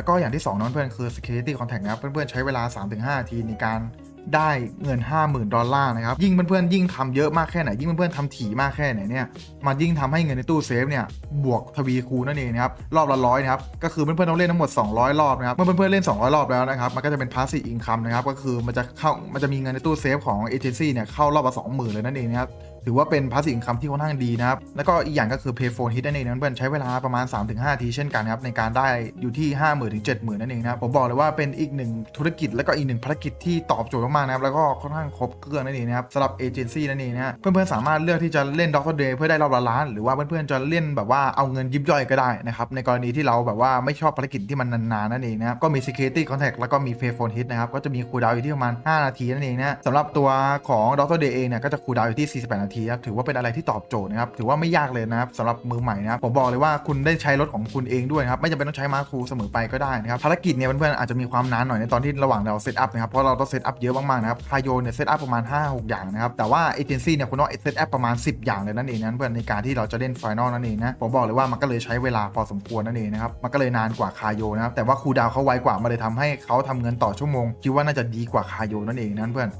แล้วก็อย่างที่2นะเพื่อนคือ security contact นะครับเพื่อนๆใช้เวลา 3-5นาทีในการได้เงิน 50,000 ดอลลาร์นะครับ ยิ่งเพื่อนๆยิ่งทำเยอะมากแค่ไหน ยิ่งเพื่อนๆทำถี่มากแค่ไหนเนี่ย มันยิ่งทำให้เงินในตู้เซฟเนี่ย บวกทวีคูณนั่นเองนะครับ รอบละร้อยนะครับ ก็คือเพื่อนๆต้องเล่นทั้งหมด 200 รอบนะครับ เมื่อเพื่อนๆเล่น 200 รอบแล้วนะครับ มันก็จะเป็น passive income นะครับ ก็คือมันจะเข้า มันจะมีเงินในตู้เซฟของเอเจนซี่เนี่ยเข้ารอบละ20,000เลยนั่นเองนะครับ ถือว่าเป็น passive income ที่ค่อนข้างดีนะครับ แล้วก็อีกอย่างก็คือ pay phone hit นั่นเองนะเพื่อนใช้เวลาประมาณ 3-5 ทีเช่นกันครับในการได้อยู่ที่ 50,000 ถึง 70,000 นั่นเองนะผมบอกเลยว่าเป็นอีกหนึ่งธุรกิจแล้วก็อีกหนึ่งภารกิจที่ตอบโจทย์มากๆนะครับแล้วก็ค่อนข้างครบเครื่องนั่นเองนะครับสำหรับเอเจนซี่นั่นเองนะฮะเพื่อนๆสามารถเลือกที่จะเล่น Doctor Day เดย์เพื่อได้รอบละล้าน หรือว่าเพื่อนๆจะเล่นแบบว่าเอาเงินยิบย่อยก็ได้นะครับในกรณีที่เราแบบว่าไม่ชอบภารกิจที่มันนานๆนั่นเองนะครับก็มี security contact แล้วก็มี pay phone hit นะครับก็จะมีคูลดาวอยู่ที่ประมาณ 5 นาทีนั่นเองนะสำหรับตัวของ Doctor Day เดย์เองเนี่ยก็จะคูลดาวอยู่ที่ 48 นาทีครับถือว่าเป็นอะไรที่ตอบโจทย์นะครับถือว่าไม่ยากเลยนะครับสำหรับมือใหม่นะครับผมบอกเลยว่าคุณได้ใช้รถของคุณเองด้วยครับไม่จำเป็นต้องใช้มาคูเสมอไปก็ได้นะครับภารกิจเนี่ยเพื่อนๆอาจจะมีความนานหน่อยในตอนที่ระหว่างเราเซตอัพนะครับเพราะเราต้องเซตอัพเยอะมากๆนะครับคายโยเนี่ยเซตอัพประมาณ 5-6 อย่างนะครับแต่ว่าเอเจนซี่เนี่ยคุณต้องเซตอัพประมาณ 10 อย่างเลยนั่นเองนะเพื่อนในการที่เราจะเล่นไฟนอลนั่นเองนะผมบอกเลยว่ามันก็เลยใช้เวลาพอสมควรนั่นเองนะครับมันก็เลยนานกว่าคาโยนะครับแต่ว่าคูดาวเขาไวกว่ามันเลยทำให้เขาทำเงินต่อชั่วโมงคิดว่าน่าจะดีกว่าคาโยนั่นเองนะเพื่อน